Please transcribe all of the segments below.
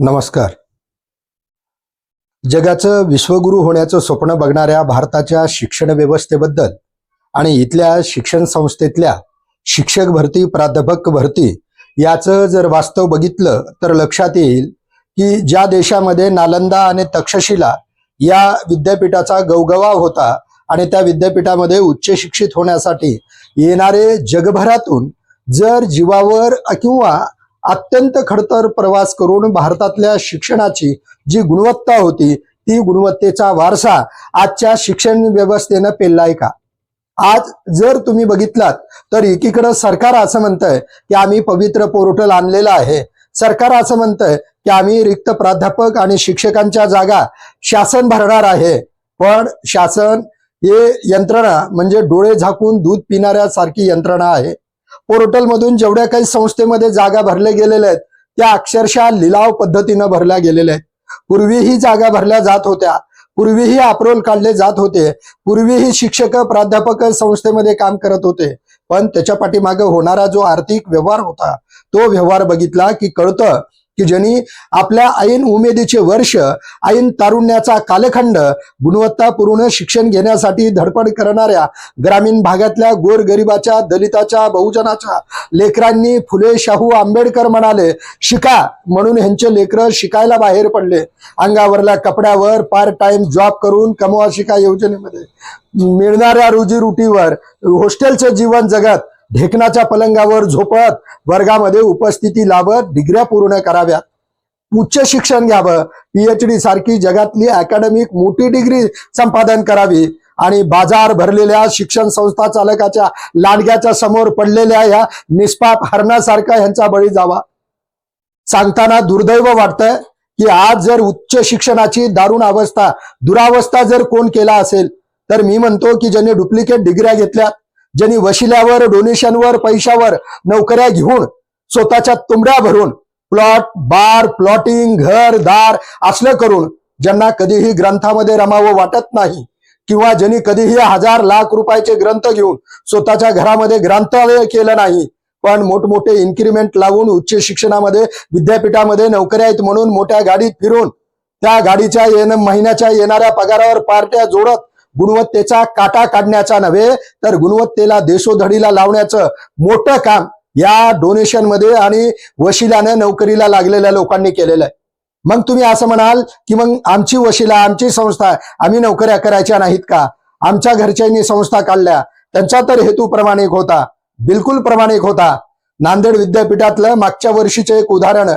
नमस्कार. जगाचं विश्वगुरू होण्याचं स्वप्न बघणाऱ्या भारताच्या शिक्षण व्यवस्थेबद्दल आणि इथल्या शिक्षण संस्थेतल्या शिक्षक भरती प्राध्यापक भरती याचं जर वास्तव बघितलं तर लक्षात येईल की ज्या देशामध्ये नालंदा आणि तक्षशिला या विद्यापीठाचा गवगवा होता आणि त्या विद्यापीठामध्ये उच्च शिक्षित होण्यासाठी येणारे जगभरातून जर जीवावर किंवा अत्यंत खडतर प्रवास करून भारतातल्या शिक्षणाची जी गुणवत्ता होती ती गुणवत्तेचा वारसा आजच्या शिक्षण व्यवस्थेनं पेललाय का? आज जर तुम्ही बघितलात तर एकीकडं सरकार असं म्हणतंय की आम्ही पवित्र पोर्टल आणलेलं आहे. सरकार असं म्हणतंय की आम्ही रिक्त प्राध्यापक आणि शिक्षकांच्या जागा शासन भरणार आहे. पण शासन हे यंत्रणा म्हणजे डोळे झाकून दूध पिणाऱ्यासारखी यंत्रणा आहे. पोर्टलमधून जेवढ्या काही संस्थेमध्ये जागा भरल्या गेलेल्या आहेत त्या अक्षरशः लिलाव पद्धतीनं भरल्या गेलेल्या आहेत. पूर्वीही जागा भरल्या जात होत्या. पूर्वीही अप्रोल काढले जात होते. पूर्वीही शिक्षक प्राध्यापक संस्थेमध्ये काम करत होते. पण त्याच्या पाठीमागे होणारा जो आर्थिक व्यवहार होता तो व्यवहार बघितला की कळतं की ज्यांनी आपल्या ऐन उमेदीचे वर्ष ऐन तारुण्याचा कालखंड गुणवत्तापूर्ण शिक्षण घेण्यासाठी धडपड करणाऱ्या ग्रामीण भागातल्या गोरगरिबाच्या दलिताच्या बहुजनाच्या लेकरांनी फुले शाहू आंबेडकर म्हणाले शिका म्हणून ह्यांचे लेकरं शिकायला बाहेर पडले. अंगावरल्या कपड्यावर पार्ट टाइम जॉब करून कमवा शिका योजनेमध्ये मिळणाऱ्या रोजीरोटीवर हॉस्टेलचं जीवन जगत ढेकणाच्या पलंगावर झोपत वर्गामध्ये उपस्थिती लावत डिग्र्या पूर्ण कराव्यात. उच्च शिक्षण घ्यावं. पीएचडी सारखी जगातली अकॅडमिक मोठी डिग्री संपादन करावी. आणि बाजार भरलेल्या शिक्षण संस्था चालकाच्या लांडग्याच्या समोर पडलेल्या या निष्पाप हरणासारखा ह्यांचा बळी जावा. सांगताना दुर्दैव वाटतंय की आज जर उच्च शिक्षणाची दारुण अवस्था दुरावस्था जर कोण केला असेल तर मी म्हणतो की ज्यांनी डुप्लिकेट डिग्र्या घेतल्या ज्यांनी वशिल्यावर डोनेशनवर पैशावर नोकऱ्या घेऊन स्वतःच्या तुंबड्या भरून प्लॉट बार प्लॉटिंग घर दार असलं करून ज्यांना कधीही ग्रंथामध्ये रमावं वाटत नाही किंवा ज्यांनी कधीही हजार लाख रुपयाचे ग्रंथ घेऊन स्वतःच्या घरामध्ये ग्रंथालय केलं नाही पण मोठमोठे इन्क्रिमेंट लावून उच्च शिक्षणामध्ये विद्यापीठामध्ये नोकऱ्या आहेत म्हणून मोठ्या गाडीत फिरून त्या गाडीच्या येण महिन्याच्या येणाऱ्या पगारावर पार्ट्या जोडत गुणवत्तेचा काटा काढण्याचा नव्हे तर गुणवत्तेला देशोधडीला लावण्याचं मोठं काम या डोनेशनमध्ये आणि वशिलाने नोकरीला लागलेल्या लोकांनी केलेलं आहे. मग तुम्ही असं म्हणाल की मग आमची वशिला आमची संस्था आम्ही नोकऱ्या करायच्या नाहीत का? आमच्या घरच्यांनी संस्था काढल्या. त्यांचा तर हेतू प्रमाणिक होता बिलकुल प्रमाणिक होता. नांदेड विद्यापीठातलं मागच्या वर्षीचं एक उदाहरण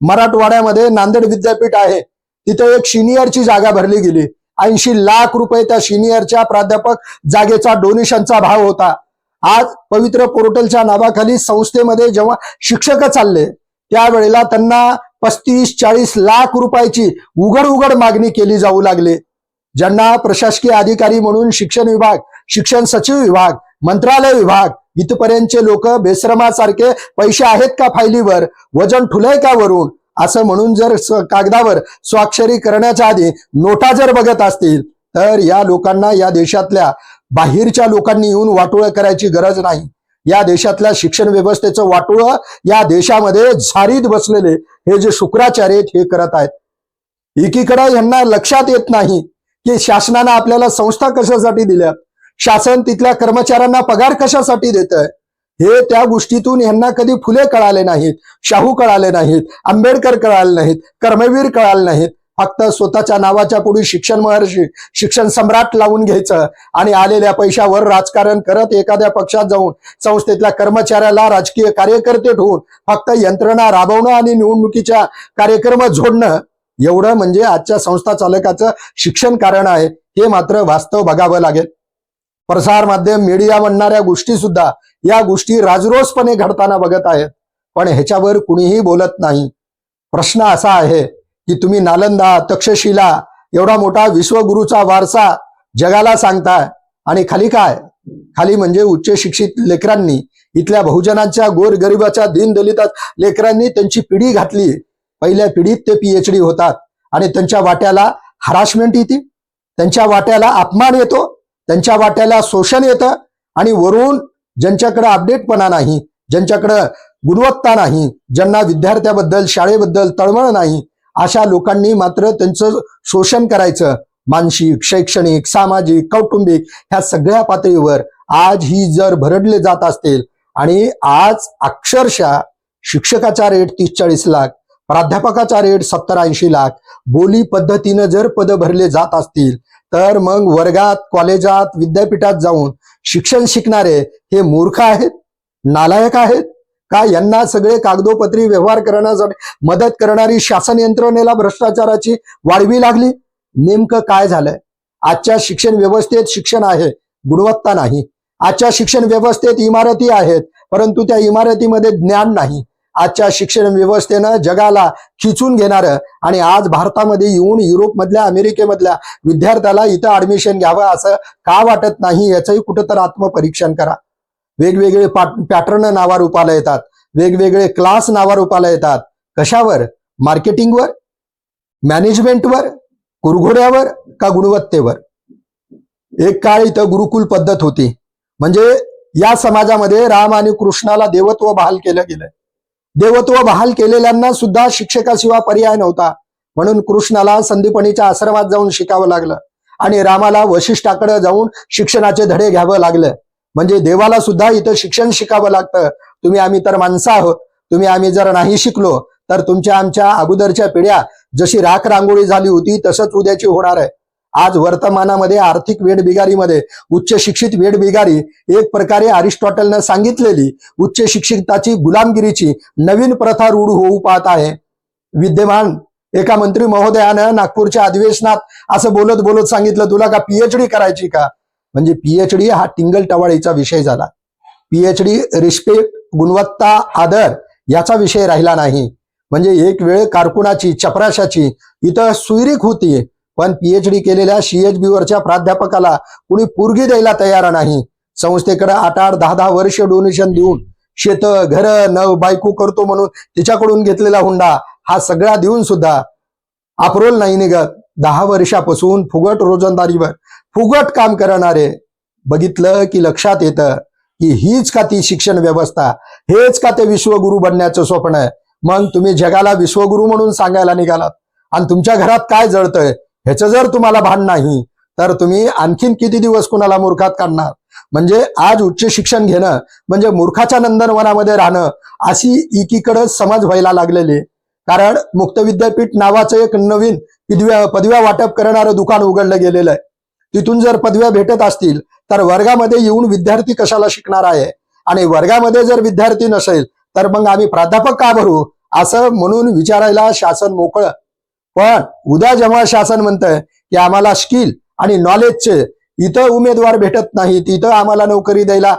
मराठवाड्यामध्ये नांदेड विद्यापीठ आहे. तिथे एक सिनियरची जागा भरली गेली. ऐंशी लाख रुपये त्या सिनियरच्या प्राध्यापक जागेचा डोनेशनचा भाव होता. आज पवित्र पोर्टलच्या नावाखाली संस्थेमध्ये जेव्हा शिक्षक चालले त्यावेळेला त्यांना पस्तीस चाळीस लाख रुपयाची उघड उघड मागणी केली जाऊ लागली. ज्यांना प्रशासकीय अधिकारी म्हणून शिक्षण विभाग शिक्षण सचिव विभाग मंत्रालय विभाग इथपर्यंतचे लोक बेश्रमासारखे पैसे आहेत का फायलीवर वजन ठुलय का वरून? असं म्हणून जर कागदावर स्वाक्षरी करण्याच्या आधी नोटा जर बघत असतील तर या लोकांना या देशातल्या बाहेरच्या लोकांनी येऊन वाटोळं करायची गरज नाही. या देशातल्या शिक्षण व्यवस्थेचं वाटोळं या देशामध्ये झारीत बसलेले हे जे शुक्राचार्य आहेत हे करत आहेत. एकीकडे यांना लक्षात येत नाही की शासनानं आपल्याला संस्था कशासाठी दिल्या? शासन तिथल्या कर्मचाऱ्यांना पगार कशासाठी देत आहे हे त्या गोष्टीतून यांना कधी फुले कळाले नाहीत शाहू कळाले नाहीत आंबेडकर कळाले नाहीत कर्मवीर कळाले नाहीत. फक्त स्वतःच्या नावाच्या पुढे शिक्षण महर्षी शिक्षण सम्राट लावून घ्यायचं आणि आलेल्या पैशावर राजकारण करत एखाद्या पक्षात जाऊन संस्थेतल्या कर्मचाऱ्याला राजकीय कार्यकर्ते ठेवून फक्त यंत्रणा राबवणं आणि निवडणुकीच्या कार्यक्रम जोडणं एवढं म्हणजे आजच्या संस्था चालकाचं शिक्षण कारण आहे. हे मात्र वास्तव बघावं लागेल. प्रसार माध्यम मीडिया म्हणणाऱ्या गोष्टी सुद्धा या गोष्टी राजरोसपणे घडताना बघत आहेत. पण ह्याच्यावर कुणीही बोलत नाही. प्रश्न असा आहे की तुम्ही नालंदा तक्षशिला एवढा मोठा विश्वगुरूचा वारसा जगाला सांगताय. आणि खाली काय? खाली म्हणजे उच्च शिक्षित लेकरांनी इथल्या बहुजनांच्या गोरगरिबाच्या दीनदलित लेकरांनी त्यांची पिढी घातली. पहिल्या पिढीत ते पीएचडी होतात. आणि त्यांच्या वाट्याला हरासमेंट येते. त्यांच्या वाट्याला अपमान येतो. त्यांच्या वाट्याला शोषण येतं. आणि वरून ज्यांच्याकडे अपडेटपणा नाही ज्यांच्याकडं गुणवत्ता नाही ज्यांना विद्यार्थ्याबद्दल शाळेबद्दल तळमळ नाही अशा लोकांनी मात्र त्यांचं शोषण करायचं. मानसिक शैक्षणिक सामाजिक कौटुंबिक ह्या सगळ्या पातळीवर आज ही जर भरडले जात असतील आणि आज अक्षरशः शिक्षकाचा रेट तीस चाळीस लाख प्राध्यापकाचा रेट सत्तर ऐंशी लाख बोली पद्धतीनं जर पद भरले जात असतील तर मग वर्गात कॉलेजात विद्यापीठात जाऊन शिक्षण शिकणारे हे मूर्ख आहेत? नालायक आहेत? का यांना सगळे कागदोपत्री व्यवहार करण्यासाठी मदत करणारी शासन यंत्रणेला भ्रष्टाचाराची वाढवी लागली? नेमकं काय झालंय? आजच्या शिक्षण व्यवस्थेत शिक्षण आहे गुणवत्ता नाही. आजच्या शिक्षण व्यवस्थेत इमारती आहेत परंतु त्या इमारतीमध्ये ज्ञान नाही. आजच्या शिक्षण व्यवस्थेनं जगाला खिचून घेणारं आणि आज भारतामध्ये येऊन युरोपमधल्या अमेरिकेमधल्या विद्यार्थ्याला इथं ऍडमिशन घ्यावं असं का वाटत नाही याचंही कुठंतर आत्मपरीक्षण करा. वेगवेगळे पॅटर्न नावारूपाला येतात. वेगवेगळे क्लास नावारूपाला येतात. कशावर? मार्केटिंगवर मॅनेजमेंटवर कुरघोड्यावर का गुणवत्तेवर? एक काळ इथं गुरुकुल पद्धत होती. म्हणजे या समाजामध्ये राम आणि कृष्णाला देवत्व बहाल केलं गेलं. देवत्व बहाल केलेल्यांना सुद्धा शिक्षकाशिवाय पर्याय नव्हता. म्हणून कृष्णाला संदीपणीच्या आश्रमात जाऊन शिकावं लागलं आणि रामाला वशिष्ठाकडे जाऊन शिक्षणाचे धडे घ्यावं लागलं. म्हणजे देवाला सुद्धा इथं शिक्षण शिकावं लागतं. तुम्ही आम्ही तर माणसं आहोत. तुम्ही आम्ही जर नाही शिकलो तर तुमच्या आमच्या अगोदरच्या पिढ्या जशी राख रांगोळी झाली होती तसंच उद्याची होणार आहे. आज वर्तमानामध्ये आर्थिक वेडबिगारीमध्ये उच्च शिक्षित वेडबिगारी एक प्रकारे अरिस्टॉटलनं सांगितलेली उच्च शिक्षिताची गुलामगिरीची नवीन प्रथा रूढ होऊ पाहत आहे. विद्यमान एका मंत्री महोदयानं नागपूरच्या अधिवेशनात असं बोलत बोलत सांगितलं तुला का पीएचडी करायची का? म्हणजे पीएचडी हा टिंगल टवाळीचा विषय झाला. पीएचडी रिस्पेक्ट गुणवत्ता आदर याचा विषय राहिला नाही. म्हणजे एक वेळ कारकुनाची चपराशाची इथं सुईरीक होती. पण पीएचडी केलेल्या सीएचबी वरच्या प्राध्यापकाला कुणी पुरगी द्यायला तयार नाही. संस्थेकडे आठ आठ दहा दहा वर्ष डोनेशन देऊन शेत घर न बायको करतो म्हणून तिच्याकडून घेतलेला हुंडा हा सगळा देऊन सुद्धा अप्रोल नाही निघत. दहा वर्षापासून फुगट रोजंदारीवर फुगट काम करणारे बघितलं की लक्षात येतं की हीच का ती शिक्षण व्यवस्था हेच का ते विश्वगुरु बनण्याचं स्वप्न आहे. मग तुम्ही जगाला विश्वगुरु म्हणून सांगायला निघालात. आणि तुमच्या घरात काय जळतंय? ह्याचं जर तुम्हाला भान नाही तर तुम्ही आणखीन किती दिवस कुणाला मूर्खात काढणार? म्हणजे आज उच्च शिक्षण घेणं म्हणजे मूर्खाच्या नंदनवनामध्ये राहणं अशी एकीकडे समज व्हायला लागलेली. कारण मुक्त विद्यापीठ नावाचं एक नवीन पदव्या पदव्या वाटप करणारं दुकान उघडलं गेलेलं आहे. तिथून जर पदव्या भेटत असतील तर वर्गामध्ये येऊन विद्यार्थी कशाला शिकणार आहे? आणि वर्गामध्ये जर विद्यार्थी नसेल तर मग आम्ही प्राध्यापक का भरू? असं म्हणून विचारायला शासन मोकळं पण उद्या जेव्हा शासन म्हणतंय की आम्हाला स्किल आणि नॉलेजचे इथं उमेदवार भेटत नाहीत इथं आम्हाला नोकरी द्यायला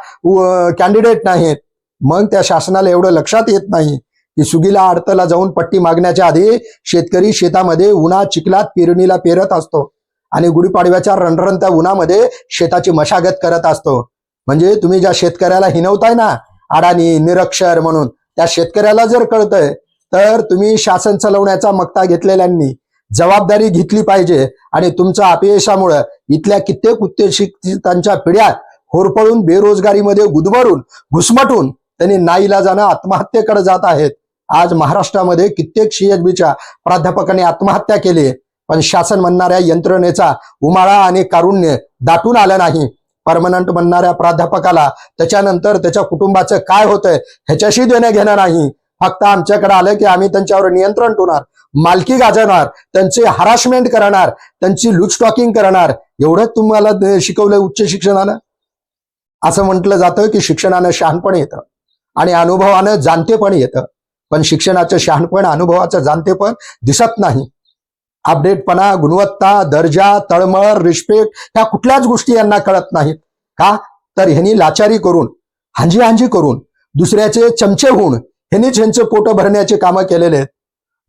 कॅन्डिडेट नाहीत मग त्या शासनाला एवढं लक्षात येत नाही की सुगीला आडतला जाऊन पट्टी मागण्याच्या आधी शेतकरी शेतामध्ये उन्हा चिखलात पेरणीला पेरत असतो आणि गुढीपाडव्याच्या रणरण त्या उन्हामध्ये शेताची मशागत करत असतो. म्हणजे तुम्ही ज्या शेतकऱ्याला हिनवताय ना अडाणी निरक्षर म्हणून त्या शेतकऱ्याला जर कळतंय तर तुम्ही शासन चालवण्याचा मक्ता घेतलेल्यांनी जबाबदारी घेतली पाहिजे आणि तुमच्या अपयशामुळं इथल्या कित्येक उच्चशिक्षितांच्या पिढ्यात होरपळून बेरोजगारीमध्ये गुदमरून घुसमटून त्यांनी नाईलाजानं आत्महत्येकडे जात आहेत. आज महाराष्ट्रामध्ये कित्येक सीएचबीच्या प्राध्यापकांनी आत्महत्या केली पण शासन म्हणणाऱ्या यंत्रणेचा उमाळा आणि कारुण्य दाटून आलं नाही. परमनंट म्हणणाऱ्या प्राध्यापकाला त्याच्यानंतर त्याच्या कुटुंबाचं काय होतंय ह्याच्याशी देणं घेणं नाही. फक्त आमच्याकडे आलं की आम्ही त्यांच्यावर नियंत्रण ठेवणार मालकी गाजवणार त्यांचे हरासमेंट करणार त्यांची लुचटॉकिंग करणार. एवढंच तुम्हाला शिकवलंय उच्च शिक्षणानं? असं म्हटलं जातं की शिक्षणानं शहाणपण येतं आणि अनुभवानं जाणतेपण येतं. पण शिक्षणाचं शहाणपण अनुभवाचं जाणतेपण दिसत नाही. अपडेटपणा गुणवत्ता दर्जा तळमळ रिस्पेक्ट ह्या कुठल्याच गोष्टी यांना कळत नाहीत. का? तर ह्यांनी लाचारी करून हांजी हांजी करून दुसऱ्याचे चमचे होऊन ह्यांनीच ह्यांचे पोट भरण्याचे कामं केलेले आहेत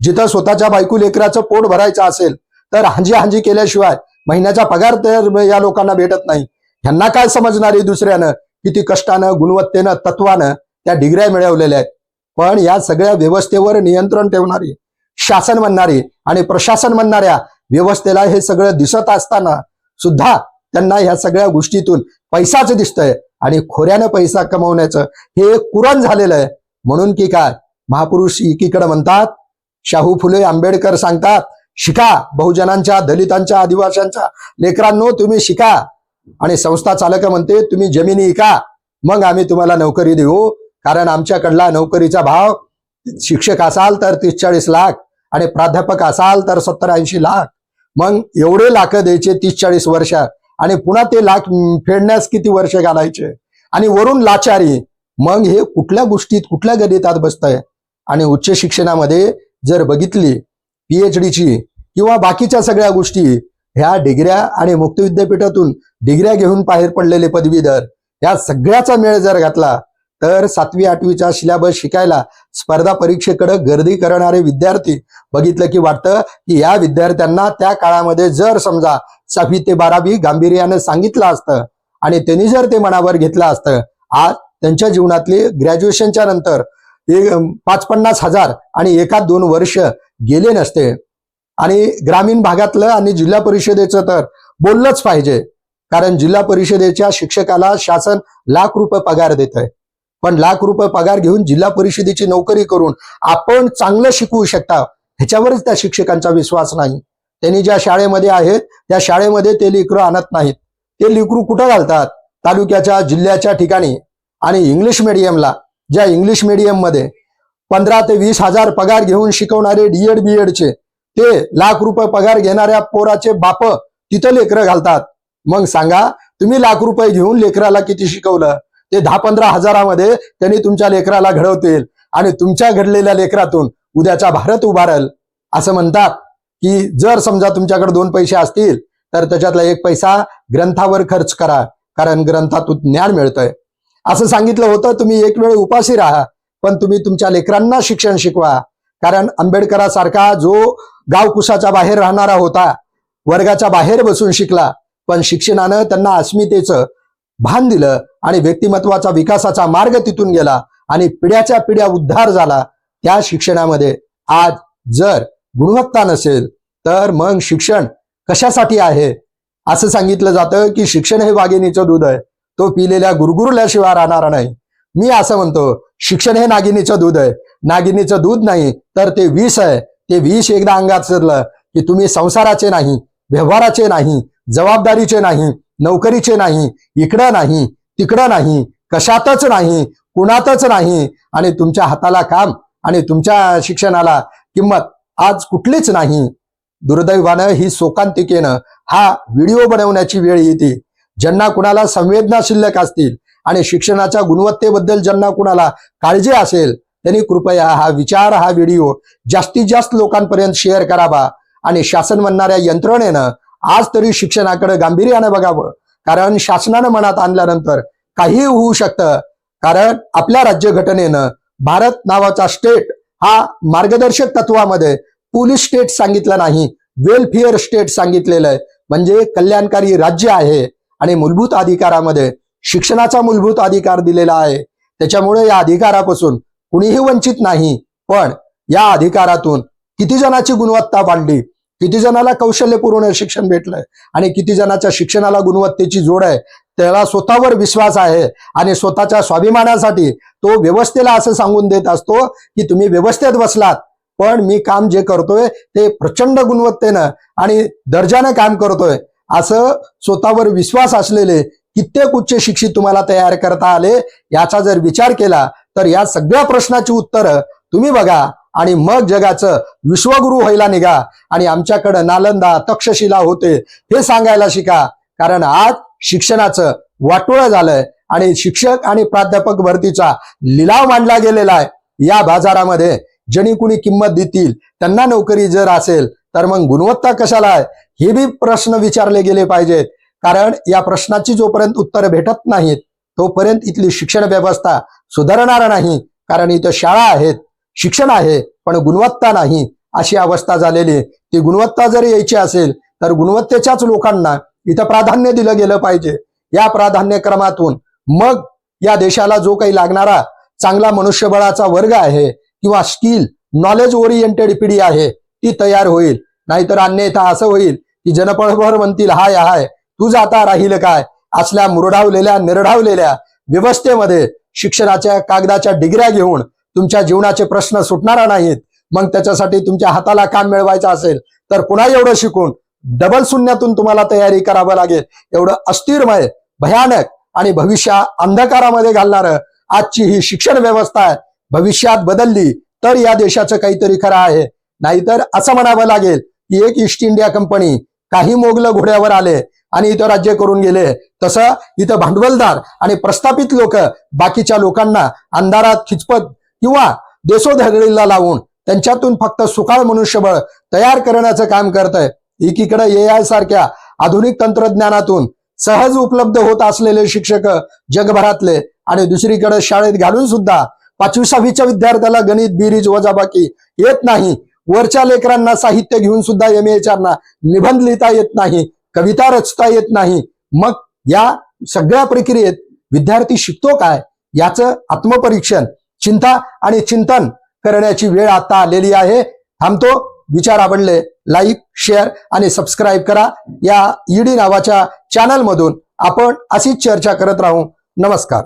जिथं स्वतःच्या बायको लेकराचं पोट भरायचं असेल तर हांजी हांजी केल्याशिवाय महिन्याचा पगार तर या लोकांना भेटत नाही. ह्यांना काय समजणार आहे दुसऱ्यानं किती कष्टानं गुणवत्तेनं तत्वानं त्या डिग्र्या मिळवलेल्या आहेत. पण या सगळ्या व्यवस्थेवर नियंत्रण ठेवणारी शासन म्हणणारी आणि प्रशासन म्हणणाऱ्या व्यवस्थेला हे सगळं दिसत असताना सुद्धा त्यांना ह्या सगळ्या गोष्टीतून पैसाच दिसतंय आणि खोऱ्यानं पैसा कमवण्याचं हे कुरण झालेलं आहे. म्हणून की काय? महापुरुष एकीकडे म्हणतात शाहू फुले आंबेडकर सांगतात शिका बहुजनांच्या दलितांच्या आदिवाशांच्या लेकरांनो तुम्ही शिका. आणि संस्था चालक म्हणते तुम्ही जमिनी इका मग आम्ही तुम्हाला नोकरी देऊ. कारण आमच्याकडला नोकरीचा भाव शिक्षक असाल तर तीस चाळीस लाख आणि प्राध्यापक असाल तर सत्तर ऐंशी लाख. मग एवढे लाख द्यायचे तीस चाळीस वर्ष आणि पुन्हा ते लाख फेडण्यास किती वर्ष घालायचे? आणि वरून लाचारी मग हे कुठल्या गोष्टीत कुठल्या गणितात बसतंय? आणि उच्च शिक्षणामध्ये जर बघितली पीएच डीची किंवा बाकीच्या सगळ्या गोष्टी ह्या डिग्र्या आणि मुक्त विद्यापीठातून डिग्र्या घेऊन बाहेर पडलेले पदवीधर या सगळ्याचा मेळ जर घातला तर सातवी आठवीचा सिलेबस शिकायला स्पर्धा परीक्षेकडे गर्दी करणारे विद्यार्थी बघितलं की वाटतं की या विद्यार्थ्यांना त्या काळामध्ये जर समजा सहावी ते बारावी गांभीर्यानं सांगितलं असतं आणि त्यांनी जर ते मनावर घेतलं असतं आज त्यांच्या जीवनातले ग्रॅज्युएशनच्या नंतर एक पाच पन्नास हजार आणि एका दोन वर्ष गेले नसते. आणि ग्रामीण भागातलं आणि जिल्हा परिषदेचं तर बोललंच पाहिजे. कारण जिल्हा परिषदेच्या शिक्षकाला शासन लाख रुपये पगार देत आहे पण लाख रुपये पगार घेऊन जिल्हा परिषदेची नोकरी करून आपण चांगलं शिकवू शकता ह्याच्यावरच त्या शिक्षकांचा विश्वास नाही. त्यांनी ज्या शाळेमध्ये आहेत त्या शाळेमध्ये ते लेकरं आणत नाहीत. ते लेकरू कुठं घालतात? तालुक्याच्या जिल्ह्याच्या ठिकाणी. आणि इंग्लिश मिडियमला ज्या इंग्लिश मीडियममध्ये पंधरा ते वीस हजार पगार घेऊन शिकवणारे डीएड बीएडचे ते लाख रुपये पगार घेणाऱ्या पोराचे बाप तिथं लेकरं घालतात. मग सांगा तुम्ही लाख रुपये घेऊन लेकराला किती शिकवलं? ते दहा पंधरा हजारामध्ये त्यांनी तुमच्या लेकराला घडवतील आणि तुमच्या घडलेल्या लेकरातून उद्याचा भारत उभारल. असं म्हणतात की जर समजा तुमच्याकडे दोन पैसे असतील तर त्याच्यातला एक पैसा ग्रंथावर खर्च करा कारण ग्रंथातून ज्ञान मिळतंय. असं सांगितलं होतं तुम्ही एक वेळ उपाशी राहा पण तुम्ही तुमच्या लेकरांना शिक्षण शिकवा. कारण आंबेडकरासारखा जो गावकुसाच्या बाहेर राहणारा होता वर्गाच्या बाहेर बसून शिकला पण शिक्षणानं त्यांना अस्मितेचं भान दिलं आणि व्यक्तिमत्वाचा विकासाचा मार्ग तिथून गेला आणि पिढ्याच्या पिढ्या उद्धार झाला त्या शिक्षणामध्ये आज जर गुणवत्ता नसेल तर मग शिक्षण कशासाठी आहे? असं सांगितलं जातं की शिक्षण हे वाघिणीचं दूध आहे. तो पिलेल्या गुरगुरल्याशिवाय राहणार नाही. मी असं म्हणतो शिक्षण हे नागिनीचं दूध आहे. नागिनीचं दूध नाही तर ते विष आहे. ते विष एकदा अंगात शिरलं की तुम्ही संसाराचे नाही व्यवहाराचे नाही जबाबदारीचे नाही नोकरीचे नाही इकडं नाही तिकडं नाही कशातच नाही कुणातच नाही. आणि तुमच्या हाताला काम आणि तुमच्या शिक्षणाला किंमत आज कुठलीच नाही. दुर्दैवानं ही शोकांतिकेनं हा व्हिडिओ बनवण्याची वेळ येते. ज्यांना कुणाला संवेदना शिल्लक असतील आणि शिक्षणाच्या गुणवत्तेबद्दल ज्यांना कुणाला काळजी असेल त्यांनी कृपया हा विचार हा व्हिडिओ जास्तीत जास्त लोकांपर्यंत शेअर करावा आणि शासन म्हणणाऱ्या यंत्रणेनं आज तरी शिक्षणाकडे गांभीर्यानं बघावं. कारण शासनानं मनात आणल्यानंतर काही होऊ शकतं. कारण आपल्या राज्यघटनेनं भारत नावाचा स्टेट हा मार्गदर्शक तत्वामध्ये पोलीस स्टेट सांगितलं नाही वेलफेअर स्टेट सांगितलेलं आहे. म्हणजे कल्याणकारी राज्य आहे. आणि मूलभूत अधिकारामध्ये शिक्षणाचा मूलभूत अधिकार दिलेला आहे. त्याच्यामुळे या अधिकारापासून कुणीही वंचित नाही. पण या अधिकारातून किती जणाची गुणवत्ता वाढली? किती जणाला कौशल्यपूर्ण शिक्षण भेटलंय? आणि किती जणाच्या शिक्षणाला गुणवत्तेची जोड आहे? त्याला स्वतःवर विश्वास आहे आणि स्वतःच्या स्वाभिमानासाठी तो व्यवस्थेला असं सांगून देत असतो की तुम्ही व्यवस्थेत बसलात. पण मी काम जे करतोय ते प्रचंड गुणवत्तेनं आणि दर्जानं काम करतोय. असं स्वतःवर विश्वास असलेले कित्येक उच्च शिक्षित तुम्हाला तयार करता आले याचा जर विचार केला तर या सगळ्या प्रश्नाची उत्तरं तुम्ही बघा आणि मग जगाचं विश्वगुरु व्हायला निघा आणि आमच्याकडं नालंदा तक्षशिला होते हे सांगायला शिका. कारण आज शिक्षणाचं वाटोळं झालंय आणि शिक्षक आणि प्राध्यापक भरतीचा लिलाव मांडला गेलेला आहे. या बाजारामध्ये जणी कुणी किंमत देतील त्यांना नोकरी जर असेल तर मग गुणवत्ता कशाला आहे? हे बी प्रश्न विचारले गेले पाहिजेत. कारण या प्रश्नाची जोपर्यंत उत्तर भेटत नाहीत तोपर्यंत इथली शिक्षण व्यवस्था सुधारणार नाही. कारण इथं शाळा आहेत शिक्षण आहे पण गुणवत्ता नाही अशी अवस्था झालेली ती गुणवत्ता जर यायची असेल तर गुणवत्तेच्याच लोकांना इथं प्राधान्य दिलं गेलं पाहिजे. या प्राधान्यक्रमातून मग या देशाला जो काही लागणारा चांगला मनुष्यबळाचा वर्ग आहे किंवा स्किल नॉलेज ओरिएंटेड पिढी आहे ती तयार होईल. नाहीतर अन्यथा असं होईल की जनपळभर म्हणतील हाय हाय तू जाता राहील काय? असल्या मुरडावलेल्या निरडावलेल्या व्यवस्थेमध्ये शिक्षणाच्या कागदाच्या डिग्र्या घेऊन तुमच्या जीवनाचे प्रश्न सुटणार नाहीत. मग त्याच्यासाठी तुमच्या हाताला काम मिळवायचं असेल तर पुन्हा एवढं शिकून डबल शून्यातून तुम्हाला तयारी करावं लागेल. एवढं अस्थिरमय भयानक आणि भविष्या अंधकारामध्ये घालणारं आजची ही शिक्षण व्यवस्था आहे. भविष्यात बदलली तर या देशाचं काहीतरी खरं आहे. नाहीतर असं म्हणावं लागेल की एक ईस्ट इंडिया कंपनी काही मोगल घोड्यावर आले आणि इथं राज्य करून गेले. तसं इथं भांडवलदार आणि प्रस्थापित लोक बाकीच्या लोकांना अंधारात खिचपत किंवा देशोधडीला लावून त्यांच्यातून फक्त सुकाळ मनुष्यबळ तयार करण्याचं काम करत आहे एकीकडे ए आय सारख्या आधुनिक तंत्रज्ञानातून सहज उपलब्ध होत असलेले शिक्षक जगभरातले आणि दुसरीकडे शाळेत घालून सुद्धा पाचवी सहावीच्या विद्यार्थ्याला गणित बिरीज वजाबाकी येत नाही. वरच्या लेकरांना साहित्य घेऊन सुद्धा एम एचारना निबंध लिहिता येत नाही कविता रचता येत नाही. मग या सगळ्या प्रक्रियेत विद्यार्थी शिकतो काय? याचं आत्मपरीक्षण चिंता आणि चिंतन करण्याची वेळ आता आलेली आहे. थांबतो विचार आवडले लाईक शेअर आणि सबस्क्राईब करा. या ईडी नावाच्या चॅनलमधून आपण अशीच चर्चा करत राहू. नमस्कार.